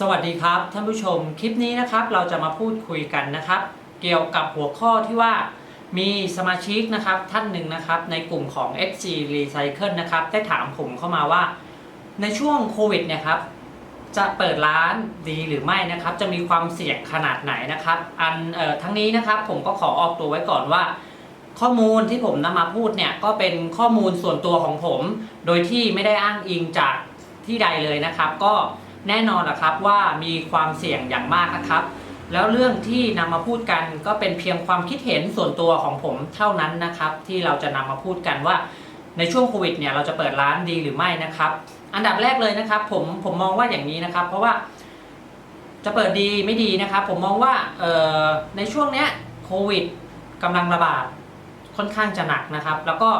สวัสดีครับท่านผู้ชมคลิปนี้นะครับเราจะมาพูดคุยกันนะครับ เกี่ยวกับหัวข้อที่ว่ามีสมาชิกนะครับท่านหนึ่งนะครับในกลุ่มของ XG Recycle นะครับได้ถามผมเข้ามาว่า ในช่วงโควิดเนี่ยครับจะเปิดร้านดีหรือไม่นะครับ จะมีความเสี่ยงขนาดไหนนะครับ อันเอ่อทั้งนี้นะครับผมก็ขอออกตัวไว้ก่อนว่า ข้อมูลที่ผมนำมาพูดเนี่ยก็เป็นข้อมูลส่วนตัวของผม โดยที่ไม่ได้อ้างอิงจากที่ใดเลยนะครับ ก็ แน่นอนนะครับว่ามีความเสี่ยงอย่างมากนะครับ แล้วเรื่องที่นำมาพูดกันก็เป็นเพียงความคิดเห็นส่วนตัวของผมเท่านั้นนะครับ ที่เราจะนำมาพูดกันว่า ในช่วงโควิดเนี่ยเราจะเปิดร้านดีหรือไม่นะครับ อันดับแรกเลยนะครับ ผมผมมองว่าอย่างนี้นะครับ เพราะว่า จะเปิดดีไม่ดีนะครับ ผมมองว่าเอ่อในช่วงเนี้ยโควิดกำลังระบาดค่อนข้างจะหนักนะครับ แล้วก็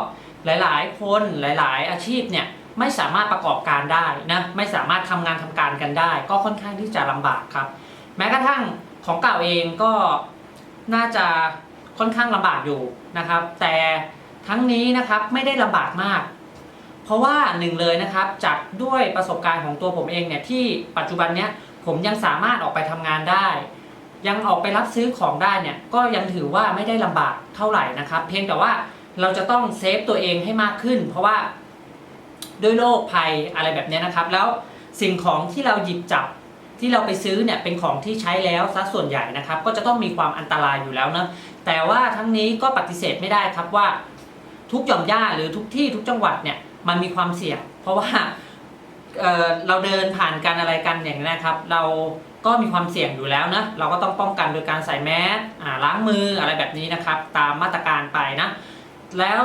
หลาย ๆ คนหลาย ๆ อาชีพเนี่ย ไม่สามารถประกอบการได้นะไม่สามารถทำงานทำการกันได้ ก็ค่อนข้างที่จะลำบากครับ แม้กระทั่งของเก่าเองก็น่าจะค่อนข้างลำบากอยู่นะครับ แต่ทั้งนี้นะครับไม่ได้ลำบากมาก เพราะว่าหนึ่งเลยนะครับจากด้วยประสบการณ์ของตัวผมเองเนี่ยที่ปัจจุบันเนี้ยผมยังสามารถออกไปทำงานได้ ยังออกไปรับซื้อของได้เนี่ยก็ยังถือว่าไม่ได้ลำบากเท่าไหร่นะครับ เพียงแต่ว่าเราจะต้องเซฟตัวเองให้มากขึ้น เพราะว่า ด้วยโรคภัยอะไรแบบนี้นะครับ แล้วสิ่งของที่เราหยิบจับที่เราไปซื้อเนี่ยเป็นของที่ใช้แล้วซะส่วนใหญ่นะครับ ก็จะต้องมีความอันตรายอยู่แล้วนะแต่ว่าทั้งนี้ก็ปฏิเสธไม่ได้ครับว่า ทุกหย่อมย่าหรือทุกที่ทุกจังหวัดเนี่ยมันมีความเสี่ยง เพราะว่าเเราเดินผ่านกันอะไรกันอย่างนี้นะครับ เราก็มีความเสี่ยงอยู่แล้วนะเราก็ต้องป้องกันโดยการใส่แมสล้างมืออะไรแบบนี้นะครับ ตามมาตรการไปนะ แล้ว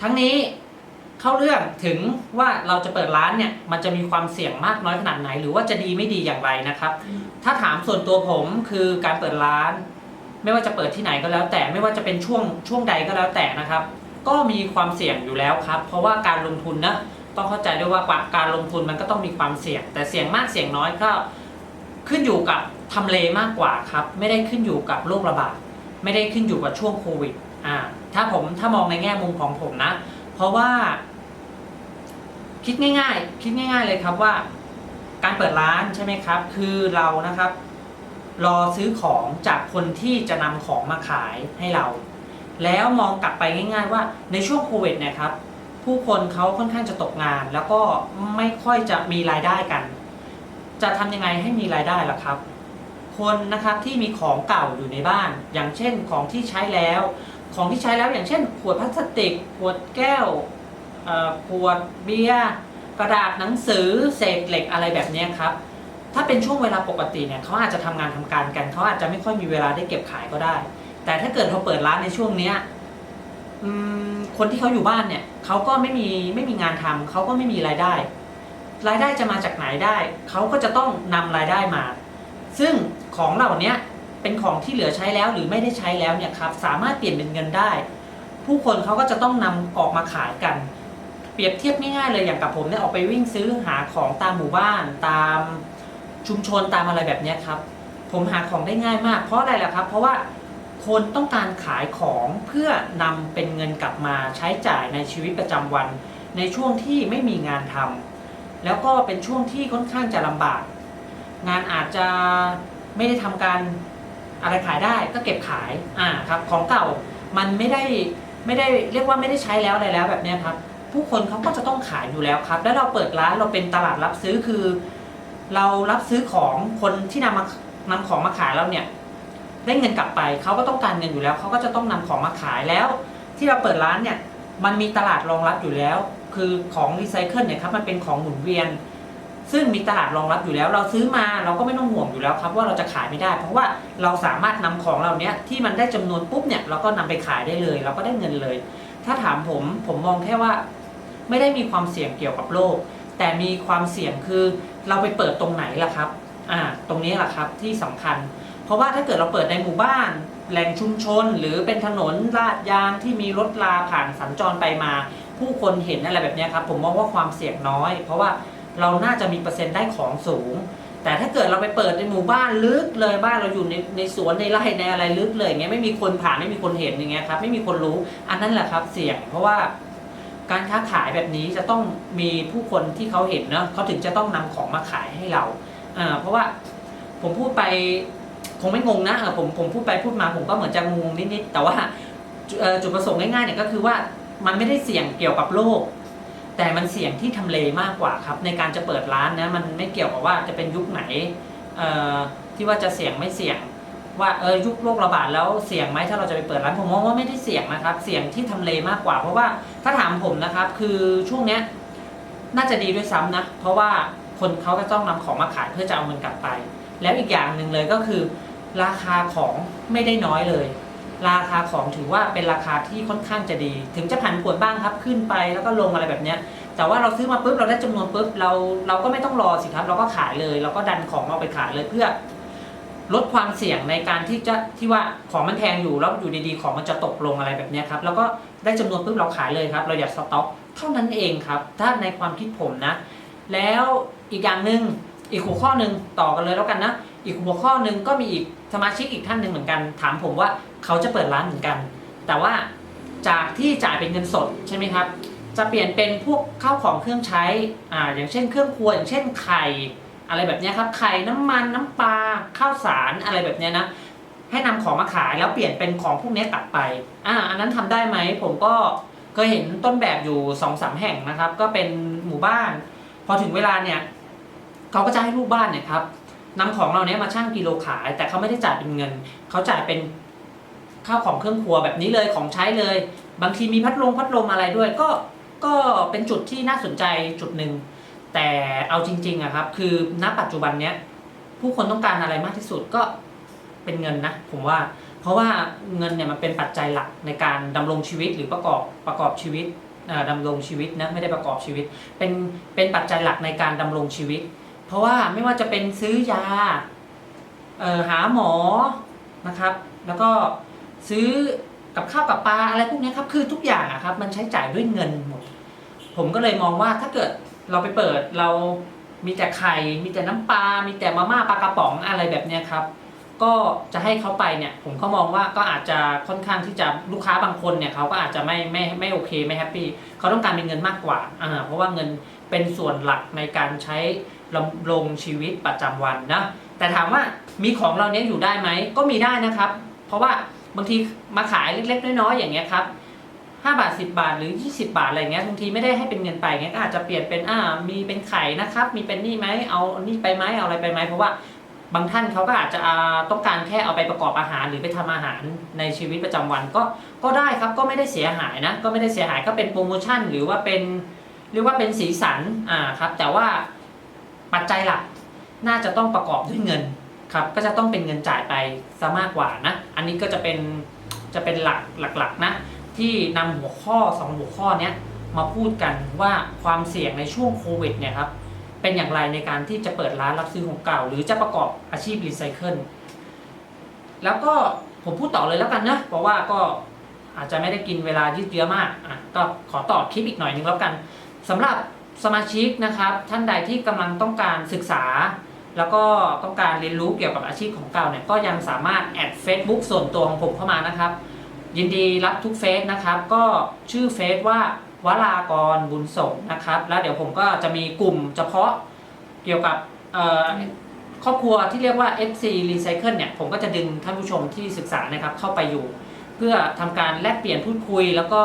ทั้งนี้ เข้าเรื่องถึงว่าเราจะเปิดร้านเนี่ยมันจะมีความเสี่ยงมากน้อยขนาดไหน หรือว่าจะดีไม่ดีอย่างไรนะครับ ถ้าถามส่วนตัวผมคือการเปิดร้าน ไม่ว่าจะเปิดที่ไหนก็แล้ว แต่ไม่ว่าจะเป็นช่วงช่วงใดก็แล้วแต่นะครับ ก็มีความเสี่ยงอยู่แล้วครับ เพราะว่าการลงทุนนะต้องเข้าใจด้วยว่าการลงทุนมันก็ต้องมีความเสี่ยง แต่เสี่ยงมากเสี่ยงน้อยก็ขึ้นอยู่กับทำเลมากกว่าครับไม่ได้ขึ้นอยู่กับโรคระบาดไม่ได้ขึ้นอยู่กับช่วงโควิดอ่าถ้าผมถ้ามองในแง่มุมของผมนะ เพราะว่า คิดง่ายๆ คิดง่าย ๆ เลยครับว่า การเปิดร้านใช่ไหมครับ คือเรานะครับ รอซื้อของจากคนที่จะนำของมาขายให้เรา แล้วมองกลับไปง่าย ๆ ว่าในช่วงโควิดนะครับ ผู้คนเขาค่อนข้างจะตกงาน แล้วก็ไม่ค่อยจะมีรายได้กัน จะทำยังไงให้มีรายได้ล่ะครับ คนนะครับที่มีของเก่าอยู่ในบ้าน อย่างเช่นของที่ใช้แล้ว ของที่ใช้แล้วอย่างเช่น ขวดพลาสติก ขวดแก้ว ขวดเบียร์กระดาษหนังสือเศษเหล็กอะไรแบบนี้ครับ ถ้าเป็นช่วงเวลาปกติเนี่ยเขาอาจจะทำงานทำการกันเขาอาจจะไม่ค่อยมีเวลาได้เก็บขายก็ได้ แต่ถ้าเกิดเราเปิดร้านในช่วงเนี้ยคนที่เขาอยู่บ้านเนี่ยเขาก็ไม่มีไม่มีงานทำเขาก็ไม่มีรายได้ รายได้จะมาจากไหนได้เขาก็จะต้องนำรายได้มา ซึ่งของเหล่านี้เป็นของที่เหลือใช้แล้วหรือไม่ได้ใช้แล้วเนี่ยครับสามารถเปลี่ยนเป็นเงินได้ ผู้คนเขาก็จะต้องนำออกมาขายกัน เปรียบเทียบง่ายๆเลยอย่างกับผมเนี่ยออกไปวิ่งซื้อหาของตามหมู่บ้าน ตามชุมชนตามอะไรแบบนี้ครับ ผมหาของได้ง่ายมาก เพราะอะไรล่ะครับ เพราะว่าคนต้องการขายของเพื่อนำเป็นเงินกลับมาใช้จ่ายในชีวิตประจำวัน ในช่วงที่ไม่มีงานทำแล้วก็เป็นช่วงที่ค่อนข้างจะลำบาก งานอาจจะไม่ได้ทำการอะไรขายได้ก็เก็บขายอ่าครับของเก่ามันไม่ได้ไม่ได้เรียกว่าไม่ได้ใช้แล้วอะไรแล้วแบบนี้ครับ ผู้คนเขาก็จะต้องขายอยู่แล้วครับ แล้วเราเปิดร้านเราเป็นตลาดรับซื้อคือ เรารับซื้อของคนที่นำมานำของมาขายเราเนี่ยได้เงินกลับไปเขาก็ต้องการเงินอยู่แล้วเขาก็จะต้องนำของมาขายแล้ว ที่เราเปิดร้านเนี่ยมันมีตลาดรองรับอยู่แล้ว คือของรีไซเคิลเนี่ยครับมันเป็นของหมุนเวียน ซึ่งมีตลาดรองรับอยู่แล้ว เราซื้อมาเราก็ไม่ต้องห่วงอยู่แล้วครับ ว่าเราจะขายไม่ได้ เพราะว่าเราสามารถนำของเราเนี้ยที่มันได้จำนวนปุ๊บเนี่ยเราก็นำไปขายได้เลย เราก็ได้เงินเลย ถ้าถามผมผมมองแค่ว่า ไม่ได้มีความเสี่ยงเกี่ยวกับโรคแต่มีความเสี่ยงคือเราไปเปิดตรงไหนล่ะครับอ่าตรงนี้แหละครับที่สำคัญ เพราะว่าถ้าเกิดเราเปิดในหมู่บ้าน แหล่งชุมชน หรือเป็นถนนลาดยางที่มีรถลาผ่านสัญจรไปมา ผู้คนเห็นอะไรแบบนี้ครับผมมองว่าความเสี่ยงน้อย เพราะว่าเราน่าจะมีเปอร์เซ็นต์ได้ของสูง แต่ถ้าเกิดเราไปเปิดในหมู่บ้านลึกเลยบ้านเราอยู่ในในสวนในไร่ในอะไรลึกเลยอย่างเงี้ยไม่มีคนผ่านไม่มีคนเห็นอย่างเงี้ยครับไม่มีคนรู้อันนั้นแหละครับเสี่ยงเพราะว่า การค้าขายแบบนี้จะต้องมีผู้คนที่เขาเห็นเนาะเขาถึงจะต้องนำของมาขายให้เราอ่าเพราะว่าผมพูดไปคงไม่งงนะผมผมพูดไปพูดมาผมก็เหมือนจะงงนิดๆแต่ว่าจุเอ่อจุดประสงค์ง่ายๆเนี่ยก็คือว่ามันไม่ได้เสี่ยงเกี่ยวกับโรคแต่มันเสี่ยงที่ทำเลมากกว่าครับ ในการจะเปิดร้านนะมันไม่เกี่ยวกับว่าจะเป็นยุคไหนที่ว่าจะเสี่ยงไม่เสี่ยง ว่าเออยุคโรคระบาดแล้วเสี่ยงไหมถ้าเราจะไปเปิดร้านผมมองว่าไม่ได้เสี่ยงนะครับ เสี่ยงที่ทำเลมากกว่า เพราะว่าถ้าถามผมนะครับ คือช่วงเนี้ยน่าจะดีด้วยซ้ำนะ เพราะว่าคนเขาก็ต้องนำของมาขายเพื่อจะเอาเงินกลับไป แล้วอีกอย่างหนึ่งเลยก็คือ ราคาของไม่ได้น้อยเลย ราคาของถือว่าเป็นราคาที่ค่อนข้างจะดี ถึงจะผันผวนบ้างครับ ขึ้นไปแล้วก็ลงอะไรแบบเนี้ยแต่ว่าเราซื้อมาปุ๊บเราได้จำนวนปุ๊บเราเราก็ไม่ต้องรอสิครับ เราก็ขายเลย เราก็ดันของเอาไปขายเลยเพื่อ ลดความเสี่ยงในการที่จะที่ว่าของมันแพงอยู่แล้วอยู่ดีๆ ของมันจะตกลงอะไรแบบนี้ครับแล้วก็ได้จำนวนปุ๊บเราขายเลยครับเราอยากสต็อกเท่านั้นเองครับ ถ้าในความคิดผมนะ แล้วอีกอย่างหนึ่งอีกหัวข้อหนึ่งต่อกันเลยแล้วกันนะอีกหัวข้อหนึ่งก็มีอีกสมาชิกอีกท่านหนึ่งเหมือนกัน ถามผมว่าเขาจะเปิดร้านเหมือนกัน แต่ว่าจากที่จ่ายเป็นเงินสดใช่ไหมครับจะเปลี่ยนเป็นพวกข้าวของเครื่องใช้อ่าอย่างเช่น เครื่องครัวอย่างเช่นไข่ อะไรแบบนี้ครับไข่น้ำมันน้ำปลาข้าวสารอะไรแบบนี้นะให้นำของมาขายแล้วเปลี่ยนเป็นของพวกนี้ยกลับไปอ่าอันนั้นทำได้ไหมผมก็เคยเห็นต้นแบบอยู่สองสามแห่งนะครับ ก็เป็นหมู่บ้าน พอถึงเวลาเนี่ยเขาก็จะให้ลูกบ้านเนี่ยครับนำของเราเนี้ยมาชั่งกิโลขาย แต่เขาไม่ได้จ่ายเป็นเงินเขาจ่ายเป็นข้าวของเครื่องครัวแบบนี้เลยของใช้เลย บางทีมีพัดลมพัดลมอะไรด้วย ก็ก็เป็นจุดที่น่าสนใจจุดหนึ่ง แต่เอาจริงๆอะครับ คือณปัจจุบันเนี้ยผู้คนต้องการอะไรมากที่สุดก็เป็นเงินนะผมว่า เพราะว่าเงินเนี่ยมันเป็นปัจจัยหลักในการดำรงชีวิตหรือประกอบประกอบชีวิตอ่าดำรงชีวิตนะไม่ได้ประกอบชีวิต เป็นเป็นปัจจัยหลักในการดำรงชีวิต เพราะว่าไม่ว่าจะเป็นซื้อยาออหาหมอนะครับ แล้วก็ซื้อกับข้าวกับปลาอะไรพวกนี้ครับคือทุกอย่างอะครับมันใช้จ่ายด้วยเงินหมด ผมก็เลยมองว่าถ้าเกิด เราไปเปิดเรามีแต่ไข่ มีแต่น้ำปลา มีแต่มาม่าปลากระป๋องอะไรแบบเนี้ยครับ ก็จะให้เขาไปเนี่ย ผมก็มองว่าก็อาจจะค่อนข้างที่จะลูกค้าบางคนเนี่ยเขาก็อาจจะไม่ไม่ไม่โอเคไม่แฮปปี้เขาต้องการเป็นเงินมากกว่าอ่าเพราะว่าเงินเป็นส่วนหลักในการใช้ดำรงชีวิตประจำวันนะแต่ถามว่ามีของเราเนี้ยอยู่ได้ไหมก็มีได้นะครับ เพราะว่าบางทีมาขายเล็กๆน้อยๆอย่างเงี้ยครับ 5 บาท 10 บาทหรือ 20 บาทอะไรเงี้ยบางทีไม่ได้ให้เป็นเงินไปเงี้ยก็อาจจะเปลี่ยนเป็นอ่ามีเป็นไข่นะครับ มีเป็นนี่ไหมเอานี่ไปไหมเอาอะไรไปไหมเพราะว่าบางท่านเขาก็อาจจะต้องการแค่เอาไปประกอบอาหารหรือไปทำอาหารในชีวิตประจำวันก็ก็ได้ครับก็ไม่ได้เสียหายนะก็ไม่ได้เสียหายก็เป็นโปรโมชั่น หรือว่าเป็นเรียกว่าเป็นสีสันอ่าครับแต่ว่าปัจจัยหลักน่าจะต้องประกอบด้วยเงินครับก็จะต้องเป็นเงินจ่ายไปซะมากกว่านะ อันนี้ก็จะเป็นจะเป็นหลักหลักๆนะ ที่นำหัวข้อ 2 หัวข้อนี้มาพูดกันว่าความเสี่ยงในช่วงโควิดเนี่ยครับเป็นอย่างไรในการที่จะเปิดร้านรับซื้อของเก่า หรือจะประกอบอาชีพรีไซเคิลแล้วก็ผมพูดต่อเลยแล้วกันนะเพราะว่าก็อาจจะไม่ได้กินเวลายืดเยื้อมากอะก็ขอต่อคลิปอีกหน่อยนึงแล้วกันสำหรับสมาชิกนะครับท่านใดที่กำลังต้องการศึกษา แล้วก็ต้องการเรียนรู้เกี่ยวกับอาชีพของเก่าเนี่ยก็ยังสามารถแอด Facebook ส่วนตัวของผมเข้ามานะครับ ยินดีรับทุกเฟซนะครับ ก็ชื่อเฟซว่าวรากรบุญสงนะครับ แล้วเดี๋ยวผมก็จะมีกลุ่มเฉพาะเกี่ยวกับครอบครัวที่เรียกว่า FC Recycle เนี่ย ผมก็จะดึงท่านผู้ชมที่ศึกษานะครับเข้าไปอยู่ เพื่อทำการแลกเปลี่ยนพูดคุย แล้วก็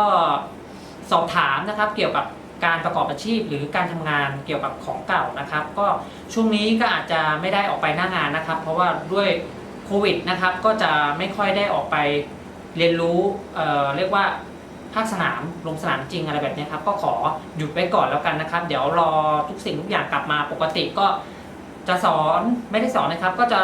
สอบถามนะครับ เกี่ยวกับการประกอบอาชีพ หรือการทำงานเกี่ยวกับของเก่านะครับ ก็ช่วงนี้ก็อาจจะไม่ได้ออกไปหน้างานนะครับ เพราะว่าด้วยโควิดนะครับก็จะไม่ค่อยได้ออกไป เรียนรู้เอ่อเรียกว่าภาคสนามลงสนามจริงอะไรแบบนี้ครับ ก็ขอหยุดไว้ก่อนแล้วกันนะครับ เดี๋ยวรอทุกสิ่งทุกอย่างกลับมาปกติก็จะสอนไม่ได้สอนนะครับ ก็จะ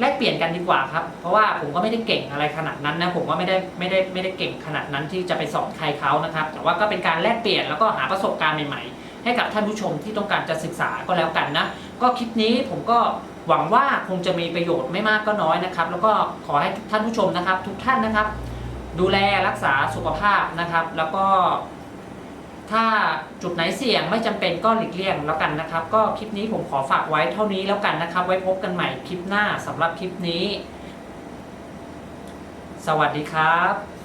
แลกเปลี่ยนกันดีกว่าครับ เพราะว่าผมก็ไม่ได้เก่งอะไรขนาดนั้นนะ ผมก็ไม่ได้ไม่ได้ไม่ได้เก่งขนาดนั้นที่จะไปสอนใครเขานะครับ แต่ว่าก็เป็นการแลกเปลี่ยนแล้วก็หาประสบการณ์ใหม่ๆ ให้กับท่านผู้ชมที่ต้องการจะศึกษาก็แล้วกันนะ ก็คลิปนี้ผมก็ หวังว่าคงจะมีประโยชน์ไม่มากก็น้อยนะครับ แล้วก็ขอให้ท่านผู้ชมนะครับ ทุกท่านนะครับ ดูแลรักษาสุขภาพนะครับ แล้วก็ ถ้าจุดไหนเสี่ยงไม่จำเป็นก็หลีกเลี่ยงแล้วกันนะครับ ก็คลิปนี้ผมขอฝากไว้เท่านี้แล้วกันนะครับ ไว้พบกันใหม่คลิปหน้าสำหรับคลิปนี้ สวัสดีครับ